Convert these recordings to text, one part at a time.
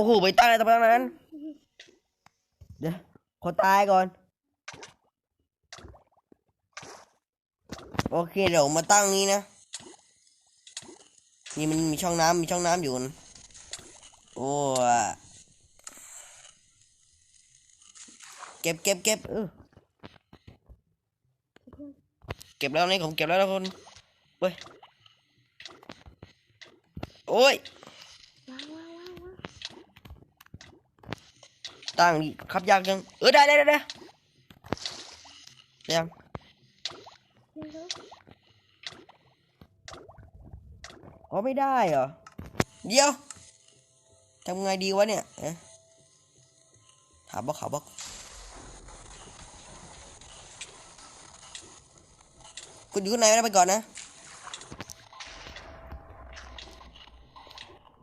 อ้โหไปตั้งอะไรตรงนั้น เดี๋ยวขอตายก่อน โอเคเดี๋ยวมาตั้งนี้นะ นี่มันมีช่องน้ำมีช่องน้ำอยู่นะโอ้เก็บเก็บเก็บเออเก็บแล้วนี่ผมเก็บแล้วนะคนเว้ยโอ้ย ว้าวว้าวว้าวว้าว ตั้งดิขับยากจังเออได้ได้ได้ได้ยังอ๋อไม่ได้เหรอ เดี๋ยวทำไงดีวะเนี่ยถามบอกเขาบอกคุณอยู่ข้างในนะไปก่อนนะ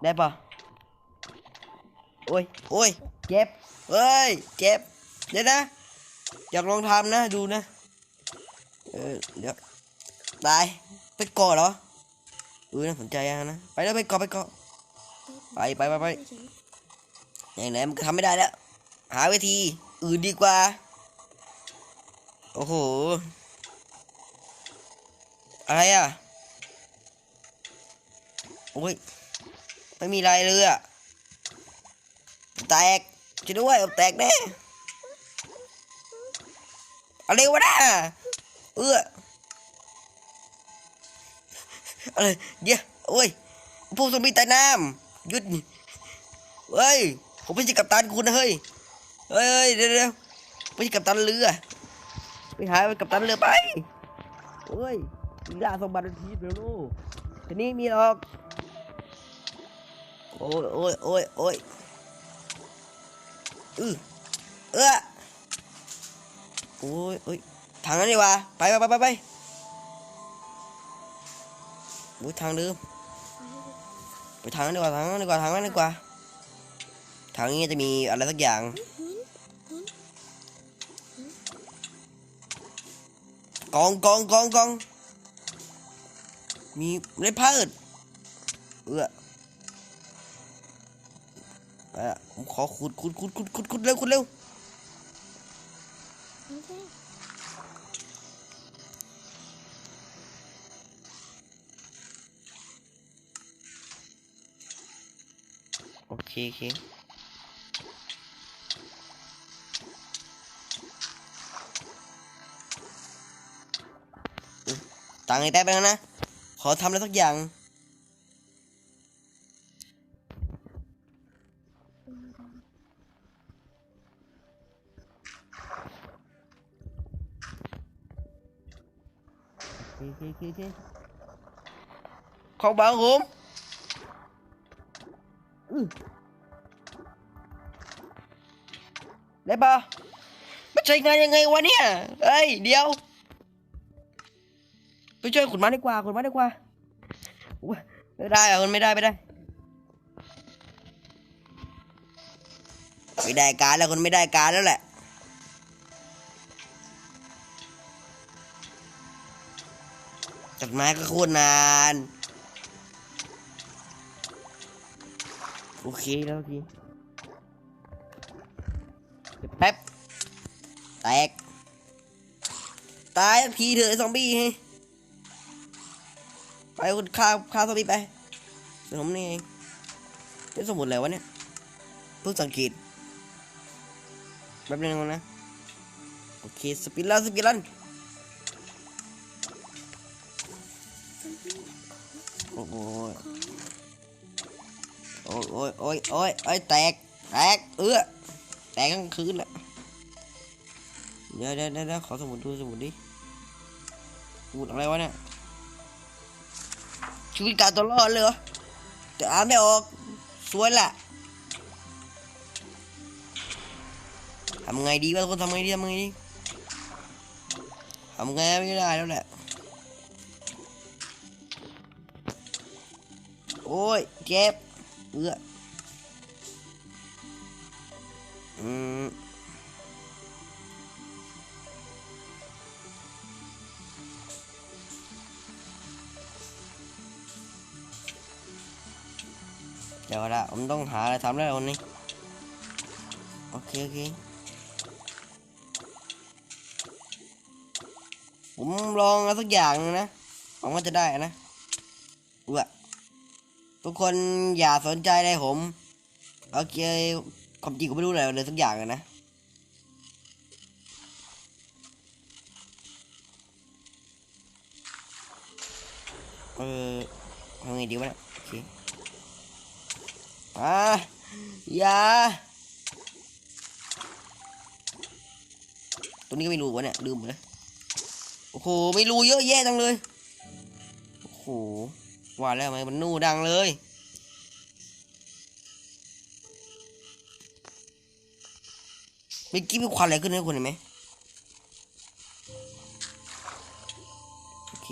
ได้ปะโอ้ย โอ้ย เจ็บเฮ้ย เจ็บ เดี๋ยวนะอยากลองทำนะ ดูนะ เออ เดี๋ยว ตาย ไปก่อเหรอเออน่าสนใจอะนะ ไปแล้วไปเกาะไปเกาะไปไปไปไปอย่างไหนมันก็ทำไม่ได้แล้ว หาวิธี อื่นดีกว่า โอ้โห อะไรอะ โอ้ย ไม่มีอะไรเลยอะ แตก จะด้วย แตกแน่อะไรวะน่ะเอออะไรเดี๋ยวโอ้ยพวกซอมบี้ใต้น้ำหยุดนี่เฮ้ย ผมไม่ใช่กัปตันคุณนะเฮ้ย เฮ้ยเดี๋ยวเดี๋ยวไม่ใช่กัปตันเรือไปหาไปกัปตันเรือไปเฮ้ยมีล่าสมบัติทีเดียวลูกทีนี้มีหรอกโอ้ยโอ้ยโอ้ยโอ้ย อือเออโอ้ยโอ้ยทางนั้นดีกว่าไปไปไปไปไปโอ้ยทางเดิมไปทางนั้นดีกว่าทางนั้นดีกว่าทางนั้นดีกว่าทางนี้จะมีอะไรสักอย่างกองกองกองกองมีเมล็ดพืชเออ ไปอะผมขอขุดขุดขุดขุดขุดขุดเร็วขุดเร็วโอเคโอเคตังไอ้แต้ไปแล้วนะ ขอทำอะไรสักอย่าง โอเคโอเคโอเคของบางผมอื้อได้ปะมันใช้ง ไม่ได้การแล้วคนไม่ได้การแล้วแหละจัดหมายก็คูรนาน โอเคแล้วทีแป๊บ แตก ตายทีเถอะซอมบี้ให้ไปคุณฆ่าฆ่าซอมบี้ไปผมนี่เองนี่สมุดอะไรวะเนี่ยเพิ่งสังเกต แป๊บนึงนะโอเคสปิลันสปิลันโอ้โหโอ้ยโอ้ยโอ้ยโอ้ยโอ้ยแตกแตกเออแตกทั้งคืนแหละเดี๋ยวเดี๋ยวเดี๋ยวขอสมุดดูสมุดดิสมุดอะไรวะเนี่ยชีวิตการตัวรอดเลยเหรอแต่อ่านไม่ออกสวยแหละ ทำไงดีวะทุกคนทำไงดีทำไงดีทำไงไม่ได้แล้วแหละ โอ้ยเจ็บเอื้ออืมเดี๋ยวละผมต้องหาอะไรทำแล้ววันนี้ โอเค โอเค ผมลองสักอย่างนึงนะหวังว่าจะได้นะเอื้ทุกคนอย่าสนใจเลยผมโอเคความจริงผมไม่รู้อะไรเลยสักอย่างนะเออทำไงดีวะเนี่ยโอเคอ่าอย่าตรงนี้ก็ไม่รู้วะเนี่ยลืมเลย โอ้โหไม่รู้เยอะแยะจังเลย โอ้โหว่าแล้วทำไมมันนู่ดังเลย เมื่อกี้มีควันอะไรขึ้นให้คุณเห็นไหมโอเค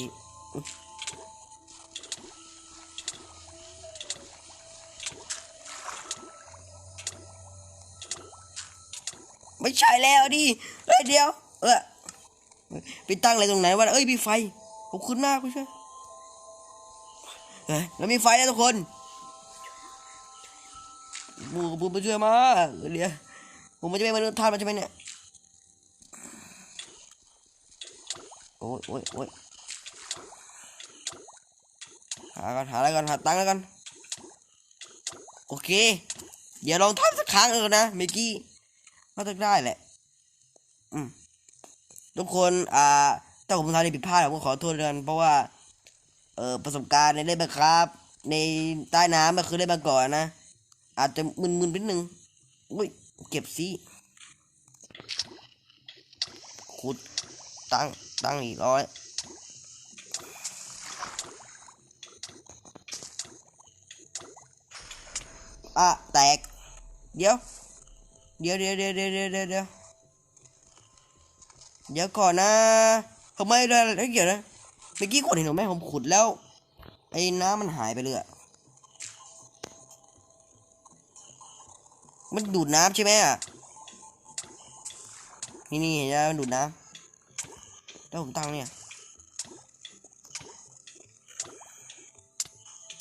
ไม่ใช่แล้วดิเฮ้ยเดียว เออ ไปตั้งอะไรตรงไหนวะเอ้ยมีไฟขอบคุณมากคุณช่วยแล้วมีไฟแล้วทุกคนบูบูมาช่วยมาเดี๋ยวผมมันจะไม่มนุษย์ทานมันจะไหมเนี่ยโอ้ยโอ้ยโอ้ยหาก่อนหาอะไรก่อนหาตังค์แล้วกัน โอเค เดี๋ยวลองทำสักครั้งเออนะเมกี้ก็ต้องได้แหละ อืม ทุกคนอ่าถ้าผมทำอะไรผิดพลาดผมก็ขอโทษด้วยกันเพราะว่าเออประสบการณ์ในเล่นบังครับ ในใต้น้ำก็คือเล่นมาก่อนนะ อาจจะมึนๆไปนิดนึงอุ้ยเก็บซิขุดตั้งตั้งอีกร้อยอะแตก เดี๋ยว เดี๋ยวเดี๋ยวเดี๋ยวเดี๋ยวเดี๋ยว เดี๋ยวก่อนนะทำไมได้อะไรเกี่ยวนะเมื่อกี้คนเห็นหนูไหมผมขุดแล้ว ไอ้น้ำมันหายไปเลยอะมันดูดน้ำใช่ไหมอะนี่นี่เห็นไหมมันดูดน้ำแล้วผมตั้งเนี่ย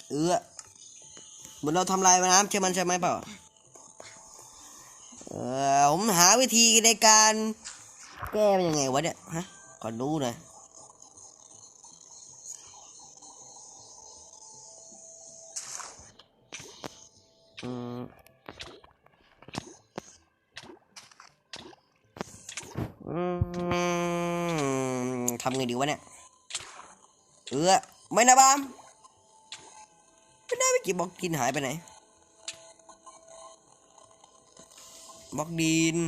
เออเหมือนเราทำลายน้ำใช่มันใช่ไหมเปล่าเออผมหาวิธีในการ แก้มันยังไงวะเนี่ยฮะขอดูหน่อยอืมทำไงดีวะเนี่ย เออไม่นะบามไม่ได้ไปกี่บอกกินหายไปไหนบล็อกดิน